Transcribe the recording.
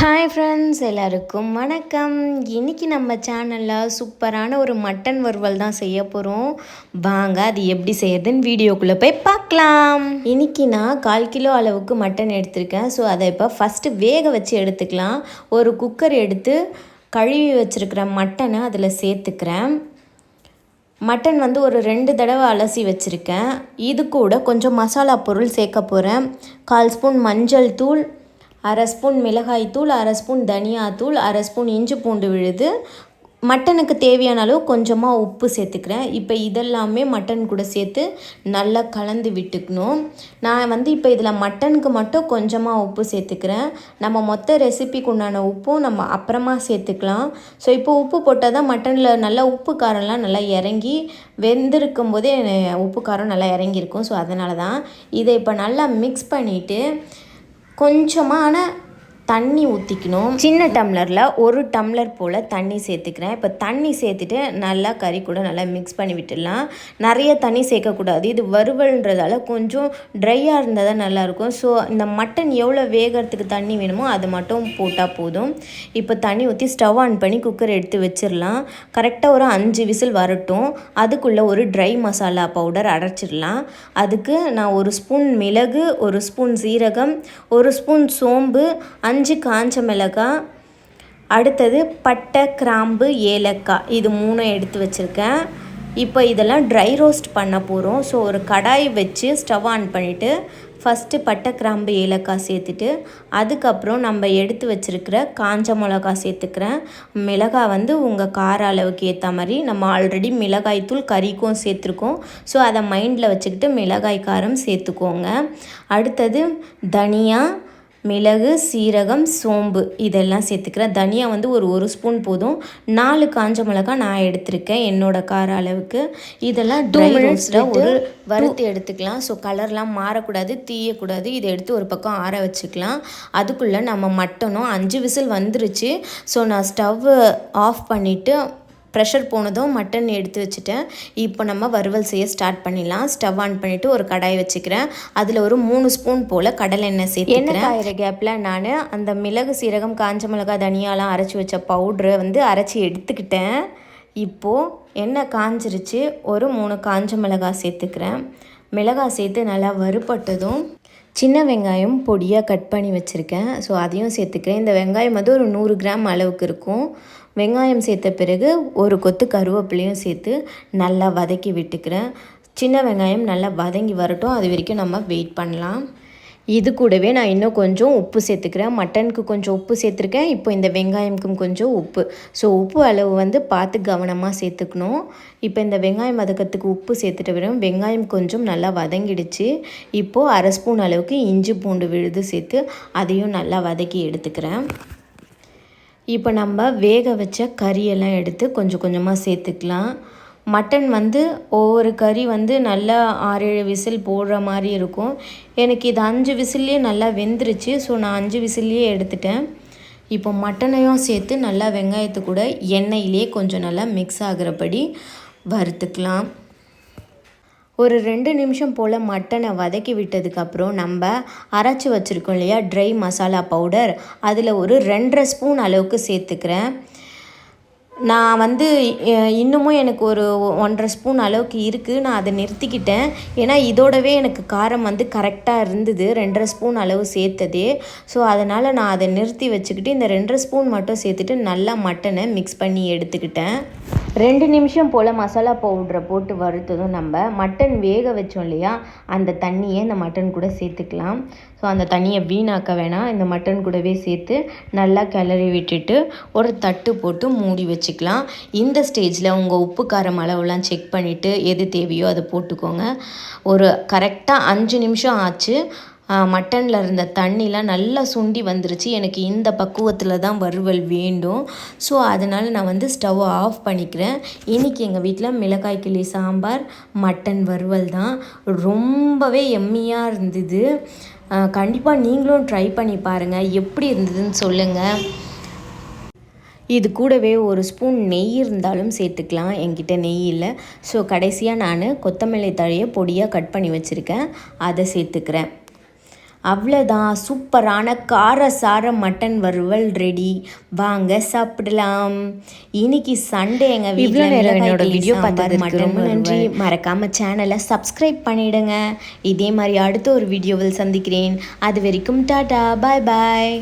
Hi friends எல்லாருக்கும் வணக்கம். இன்றைக்கி நம்ம சேனலில் சூப்பரான ஒரு மட்டன் வறுவல் தான் செய்ய போகிறோம் வாங்க அது எப்படி செய்யறதுன்னு வீடியோக்குள்ளே போய் பார்க்கலாம். இன்றைக்கி நான் கால் கிலோ அளவுக்கு மட்டன் எடுத்திருக்கேன். ஸோ அதை இப்போ ஃபஸ்ட்டு வேக வச்சு எடுத்துக்கலாம். ஒரு குக்கர் எடுத்து கழுவி வச்சுருக்கிற மட்டனை அதில் சேர்த்துக்கிறேன். மட்டன் வந்து ஒரு ரெண்டு தடவை அலசி வச்சுருக்கேன். இது கூட கொஞ்சம் மசாலா பொருள் சேர்க்க போகிறேன் கால் ஸ்பூன் மஞ்சள் தூள் அரை ஸ்பூன் மிளகாய்த்தூள் அரை ஸ்பூன் தனியாத்தூள் அரை ஸ்பூன் இஞ்சி பூண்டு விழுது. மட்டனுக்கு தேவையான அளவு கொஞ்சமாக உப்பு சேர்த்துக்கிறேன். இப்போ இதெல்லாமே மட்டன் கூட சேர்த்து நல்லா கலந்து விட்டுக்கணும். நான் வந்து இப்போ இதில் மட்டனுக்கு மட்டும் கொஞ்சமாக உப்பு சேர்த்துக்கிறேன். நம்ம மொத்த ரெசிபிக்கு உண்டான உப்பும் நம்ம அப்புறமா சேர்த்துக்கலாம். ஸோ இப்போ உப்பு போட்டால் தான் மட்டனில் நல்லா உப்பு காரம்லாம் நல்லா இறங்கி வெந்திருக்கும் போதே உப்பு காரம் நல்லா இறங்கியிருக்கும். ஸோ அதனால தான் இதை இப்போ நல்லா மிக்ஸ் பண்ணிவிட்டு கொஞ்சமான தண்ணி ஊற்றிக்கணும் சின்ன டம்ளரில் ஒரு டம்ளர் போல் தண்ணி சேர்த்துக்கிறேன். இப்போ தண்ணி சேர்த்துட்டு நல்லா கறி கூட நல்லா மிக்ஸ் பண்ணி விட்டுடலாம். நிறைய தண்ணி சேர்க்கக்கூடாது இது வறுவல்ன்றதால கொஞ்சம் ட்ரையாக இருந்தால் தான் நல்லாயிருக்கும் ஸோ இந்த மட்டன் எவ்வளோ வேகிறதுக்கு தண்ணி வேணுமோ அது மட்டும் போட்டால் போதும். இப்போ தண்ணி ஊற்றி ஸ்டவ் ஆன் பண்ணி குக்கர் எடுத்து வச்சிடலாம். கரெக்டாக ஒரு அஞ்சு விசில் வரட்டும். அதுக்குள்ளே ஒரு ட்ரை மசாலா பவுடர் அரைச்சிடலாம். அதுக்கு நான் ஒரு ஸ்பூன் மிளகு ஒரு ஸ்பூன் சீரகம் ஒரு ஸ்பூன் சோம்பு அஞ்சு அஞ்சு காஞ்ச மிளகாய் அடுத்தது பட்டை கிராம்பு ஏலக்காய். இது மூணும் எடுத்து வச்சுருக்கேன். இப்போ இதெல்லாம் ட்ரை ரோஸ்ட் பண்ண போகிறோம் ஸோ ஒரு கடாய் வச்சு ஸ்டவ் ஆன் பண்ணிவிட்டு ஃபஸ்ட்டு பட்டை கிராம்பு ஏலக்காய் சேர்த்துட்டு அதுக்கப்புறம் நம்ம எடுத்து வச்சுருக்கிற காஞ்ச மிளகா சேர்த்துக்கிறேன். மிளகாய் வந்து உங்கள் கார அளவுக்கு ஏற்ற மாதிரி நம்ம ஆல்ரெடி மிளகாய் தூள் கறிக்கும் சேர்த்துருக்கோம். ஸோ அதை மைண்டில் வச்சுக்கிட்டு மிளகாய் காரம் சேர்த்துக்கோங்க. அடுத்தது தனியா மிளகு சீரகம் சோம்பு இதெல்லாம் சேர்த்துக்கிறேன் தனியா வந்து ஒரு ஒரு ஸ்பூன் போதும். நாலு காஞ்ச மிளகா நான் எடுத்திருக்கேன் என்னோட கார அளவுக்கு. இதெல்லாம் ட்ரை ரோஸ்ட்டாக ஒரு வறுத்து எடுத்துக்கலாம். ஸோ கலர்லாம் மாறக்கூடாது தீயக்கூடாது. இதை எடுத்து ஒரு பக்கம் ஆற வச்சுக்கலாம். அதுக்குள்ளே நம்ம மட்டனும் அஞ்சு விசில் வந்துருச்சு. ஸோ நான் ஸ்டவ் ஆஃப் பண்ணிவிட்டு ப்ரெஷர் போனதும் மட்டன் எடுத்து வச்சுட்டேன். இப்போ நம்ம வறுவல் செய்ய ஸ்டார்ட் பண்ணிடலாம். ஸ்டவ் ஆன் பண்ணிவிட்டு ஒரு கடாய் வச்சுக்கிறேன். அதில் ஒரு மூணு ஸ்பூன் போல் கடலை எண்ணெய் சேர்த்துக்கிறேன். காயிற கேப்பில் நான் அந்த மிளகு சீரகம் காஞ்ச மிளகாய் தனியாலாம் அரைச்சி வச்ச பவுட்ரு வந்து அரைச்சி எடுத்துக்கிட்டேன். இப்போது எண்ணெய் காஞ்சிருச்சு. ஒரு மூணு காஞ்ச மிளகாய் சேர்த்துக்கிறேன். மிளகாய் சேர்த்து நல்லா வறுபட்டதும் சின்ன வெங்காயம் பொடியாக கட் பண்ணி வச்சுருக்கேன். ஸோ அதையும் சேர்த்துக்கிறேன். இந்த வெங்காயம் வந்து ஒரு நூறு கிராம் அளவுக்கு இருக்கும். வெங்காயம் சேர்த்த பிறகு ஒரு கொத்து கருவேப்பிலையும் சேர்த்து நல்லா வதக்கி விட்டுக்கிறேன். சின்ன வெங்காயம் நல்லா வதங்கி வரட்டும். அது வரைக்கும் நம்ம வெயிட் பண்ணலாம். இது கூடவே நான் இன்னும் கொஞ்சம் உப்பு சேர்த்துக்கிறேன். மட்டனுக்கு கொஞ்சம் உப்பு சேர்த்துருக்கேன். இப்போ இந்த வெங்காயமுக்கும் கொஞ்சம் உப்பு. ஸோ உப்பு அளவு வந்து பார்த்து கவனமாக சேர்த்துக்கணும். இப்போ இந்த வெங்காயம் வதக்கத்துக்கு உப்பு சேர்த்துட்டு வரும். வெங்காயம் கொஞ்சம் நல்லா வதங்கிடுச்சு. இப்போது அரை ஸ்பூன் அளவுக்கு இஞ்சி பூண்டு விழுது சேர்த்து அதையும் நல்லா வதக்கி எடுத்துக்கிறேன். இப்போ நம்ம வேக வச்ச கறியெல்லாம் எடுத்து கொஞ்சம் கொஞ்சமாக சேர்த்துக்கலாம். மட்டன் வந்து ஒவ்வொரு கறி வந்து நல்லா ஆறேழு விசில் போடுற மாதிரி இருக்கும். எனக்கு இது அஞ்சு விசில்லையே நல்லா வெந்துருச்சு. ஸோ நான் அஞ்சு விசில்லையே எடுத்துட்டேன். இப்போ மட்டனையும் சேர்த்து நல்லா வெங்காயத்து கூட எண்ணெயிலே கொஞ்சம் நல்லா மிக்ஸ் ஆகிறபடி வறுத்துக்கலாம். ஒரு ரெண்டு நிமிஷம் போல் மட்டனை வதக்கி விட்டதுக்கப்புறம் நம்ம அரைச்சி வச்சுருக்கோம் இல்லையா? ட்ரை மசாலா பவுடர் அதில் ஒரு ரெண்டரை ஸ்பூன் அளவுக்கு சேர்த்துக்கிறேன். நான் வந்து இன்னமும் எனக்கு ஒரு ஒன்றரை ஸ்பூன் அளவுக்கு இருக்குது நான் அதை நிறுத்திக்கிட்டேன். ஏன்னா இதோடவே எனக்கு காரம் வந்து கரெக்டாக இருந்தது. ரெண்டரை ஸ்பூன் அளவு சேர்த்ததே. ஸோ அதனால் நான் அதை நிறுத்தி வச்சுக்கிட்டு இந்த ரெண்டரை ஸ்பூன் மட்டும் சேர்த்துட்டு நல்லா மட்டனை மிக்ஸ் பண்ணி எடுத்துக்கிட்டேன். ரெண்டு நிமிஷம் போல் மசாலா பவுட்ரை போட்டு வறுத்ததும் நம்ம மட்டன் வேக வச்சோம் இல்லையா அந்த தண்ணியை இந்த மட்டன் கூட சேர்த்துக்கலாம். ஸோ அந்த தண்ணியை வீணாக்க வேணாம். இந்த மட்டன் கூடவே சேர்த்து நல்லா கிளறி விட்டுட்டு ஒரு தட்டு போட்டு மூடி வச்சுக்கலாம். இந்த ஸ்டேஜில் உங்கள் உப்பு காரம் அளவுலாம் செக் பண்ணிவிட்டு எது தேவையோ அதை போட்டுக்கோங்க. ஒரு கரெக்டாக அஞ்சு நிமிஷம் ஆச்சு. மட்டனில் இருந்த தண்ணிலாம் நல்லா சுண்டி வந்துருச்சு. எனக்கு இந்த பக்குவத்தில் தான் வறுவல் வேண்டும். ஸோ அதனால் நான் வந்து ஸ்டவ் ஆஃப் பண்ணிக்கிறேன். இன்றைக்கி எங்கள் வீட்டில் மிளகாய் கிளி சாம்பார் மட்டன் வறுவல் தான். ரொம்பவே எம்மியாக இருந்தது. கண்டிப்பாக நீங்களும் ட்ரை பண்ணி பாருங்கள் எப்படி இருந்ததுன்னு சொல்லுங்கள் இது கூடவே ஒரு ஸ்பூன் நெய் இருந்தாலும் சேர்த்துக்கலாம். என்கிட்ட நெய் இல்லை. ஸோ கடைசியாக நான் கொத்தமல்லி தழையை பொடியாக கட் பண்ணி வச்சுருக்கேன். அதை சேர்த்துக்கிறேன். அவ்வளோதான் சூப்பரான காரசார மட்டன் வறுவல் ரெடி வாங்க சாப்பிடலாம். இன்னைக்கு சண்டே எங்கள் வீட்டில் என்னோட வீடியோ ரொம்ப ரொம்ப நன்றி. மறக்காம சேனலை சப்ஸ்கிரைப் பண்ணிடுங்க. இதே மாதிரி அடுத்த ஒரு வீடியோவில் சந்திக்கிறேன். அது வரைக்கும் டாடா பாய் பாய்